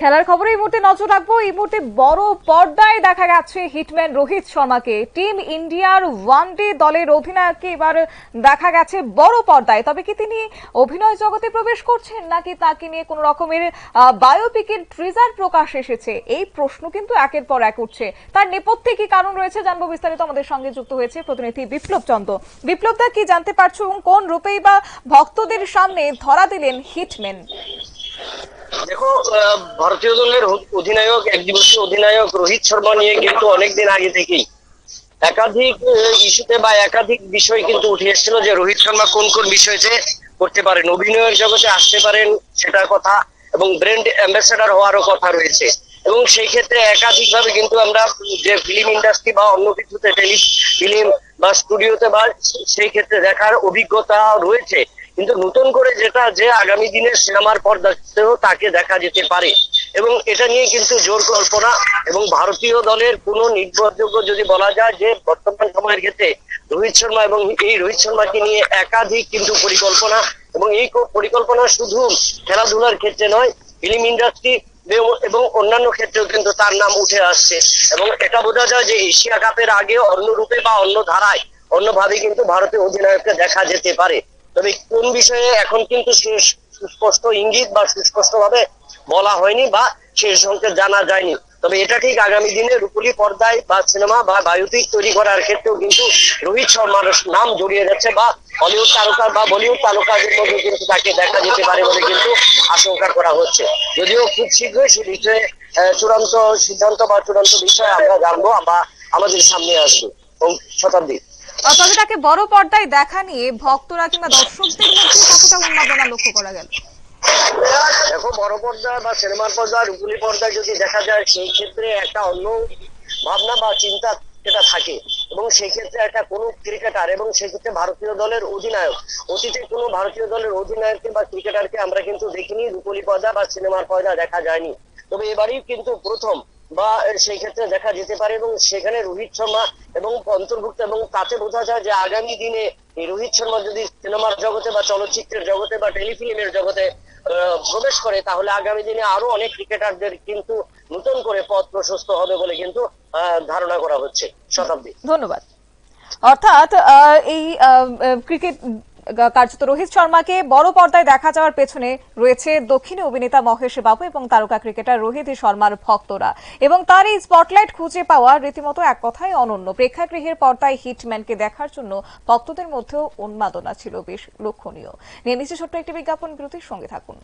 খেলার খবরে এই মুহূর্তে নজর রাখব। এই মুহূর্তে বড় পর্দায় দেখা গেছে হিটম্যান রোহিত শর্মাকে। টিম ইন্ডিয়ার ওয়ানডে দলের অধিনায়ককে এবার দেখা গেছে বড় পর্দায়। তবে কি তিনি অভিনয় জগতে প্রবেশ করছেন নাকি তাকে নিয়ে কোনো রকমের বায়োপিকের ট্রিজার প্রকাশ এসেছে? এই প্রশ্ন কিন্তু একের পর এক উঠছে। তার নেপথ্যে কি কারণ রয়েছে জানব বিস্তারিত আমাদের সঙ্গে যুক্ত হয়েছে প্রতিনিধি বিপ্লব চন্দ্র বিপ্লব দা, কি জানতে পারছ কোন রূপেই বা ভক্তদের সামনে ধরা দিলেন হিটম্যান দেখো ভারতীয় দলের অধিনায়ক, এক দিবসীয় অধিনায়ক রোহিত শর্মা নিয়ে কিন্তু অনেকদিন আগে থেকেই। একাধিক ইস্যুতে বা একাধিক বিষয় কিন্তু উঠে এসেছিল যে রোহিত শর্মা কোন কোন বিষয়তে করতে পারেন। অভিনয়ের জগতে আসতে পারেন, সেটার কথা, এবং ব্র্যান্ড অ্যাম্বাসেডার হওয়ারও কথা রয়েছে। এবং সেই ক্ষেত্রে একাধিকভাবে কিন্তু আমরা যে ফিল্ম ইন্ডাস্ট্রি বা অন্য কিছুতে টেলি ফিল্ম বা স্টুডিওতে বা সেই ক্ষেত্রে দেখার অভিজ্ঞতা রয়েছে। কিন্তু নতুন করে যেটা যে আগামী দিনের সিনেমার পর্দাতেও তাকে দেখা যেতে পারে। এবং এটা নিয়ে কিন্তু জোর কল্পনা এবং ভারতীয় দলের কোনো নির্ভরযোগ্য যদি বলা যায় যে বর্তমান সময়ের ক্ষেত্রে রোহিত শর্মা এবং এই রোহিত শর্মাকে নিয়ে একাধিক কিন্তু পরিকল্পনা এবং এই পরিকল্পনা শুধু খেলাধুলার ক্ষেত্রে নয়, ফিল্ম ইন্ডাস্ট্রি এবং অন্যান্য ক্ষেত্রেও কিন্তু তার নাম উঠে আসছে। এবং এটা বোঝা যায় যে এশিয়া কাপের আগে অন্য রূপে বা অন্য ধারায় অন্যভাবে কিন্তু ভারতীয় অধিনায়ককে দেখা যেতে পারে। তবে কোন বিষয়ে এখন কিন্তু সু- সুস্পষ্ট ইঙ্গিত বা সুস্পষ্ট ভাবে বলা হয়নি বা সেই সংকেত জানা যায়নি। তবে এটা ঠিক আগামী দিনে রূপলী পর্দায় বা সিনেমা বা বায়োপিক তৈরি করার ক্ষেত্রেও কিন্তু রোহিত শর্মার নাম জড়িয়ে যাচ্ছে বা হলিউড তারকা বা বলিউড তারকাদের মধ্যে কিন্তু তাকে দেখা যেতে পারে বলে কিন্তু আশঙ্কা করা হচ্ছে। যদিও খুব শীঘ্রই সে বিষয়ে চূড়ান্ত সিদ্ধান্ত বা চূড়ান্ত বিষয় আমরা জানব বা আমাদের সামনে আসবে। শতাব্দী। তবে তাকে বড় পর্দায় দেখা নিয়ে ভক্তরা কিংবা দর্শকদের মধ্যে কতটা উন্মাদনা লক্ষ্য করা গেল? দেখো, বড় বা সিনেমার যদি দেখা যায়, সেই ক্ষেত্রে একটা অন্য ভাবনা বা চিন্তা যেটা থাকে। এবং সেই ক্ষেত্রে একটা কোনো ক্রিকেটার এবং সেক্ষেত্রে ভারতীয় দলের অধিনায়ক, অতীতে কোনো ভারতীয় দলের অধিনায়ককে বা ক্রিকেটারকে আমরা কিন্তু দেখিনি রুকুলি পর্দা বা সিনেমার পর্দা দেখা যায়নি। তবে এবারই কিন্তু প্রথম বা সেই ক্ষেত্রে দেখা যেতে পারে এবং সেখানে রোহিত শর্মা এবং অন্তর্ভুক্ত এবং তাতে বোঝা যায় যে আগামী দিনে রোহিত শর্মা যদি সিনেমার জগতে বা চলচ্চিত্রের জগতে বা টেলিফিল্মের জগতে প্রবেশ করে, তাহলে আগামী দিনে আরও অনেক ক্রিকেটারদের কিন্তু নতুন করে পথ প্রশস্ত হবে বলে কিন্তু ধারণা করা হচ্ছে শতাব্দী ধন্যবাদ। অর্থাৎ এই ক্রিকেট কার্যত রোহিত শর্মাকে বড় পর্দায় দেখা যাওয়ার পেছনে রয়েছে দক্ষিণী অভিনেতা মহেশ বাবু এবং তারকা ক্রিকেটার রোহিত শর্মার ভক্তরা। এবং তার এই স্পটলাইট খুঁজে পাওয়া রীতিমতো এক কথাই অনন্য। প্রেক্ষাগৃহের পর্দায় হিটম্যানকে দেখার জন্য ভক্তদের মধ্যেও উন্মাদনা ছিল বেশ লক্ষণীয়। নিয়ে নিচ্ছে ছোট্ট একটি বিজ্ঞাপন বিরতির সঙ্গে থাকুন।